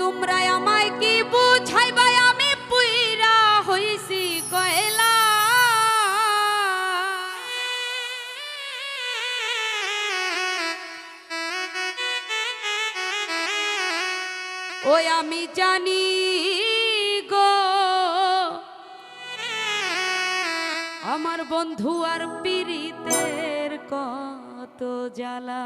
তোমরা আমায় কি বুঝাইবাই আমি পুইরা হইছি কয়লা। ওই আমি জানি গো, আমার বন্ধু আর পীড়িতের কত জ্বালা।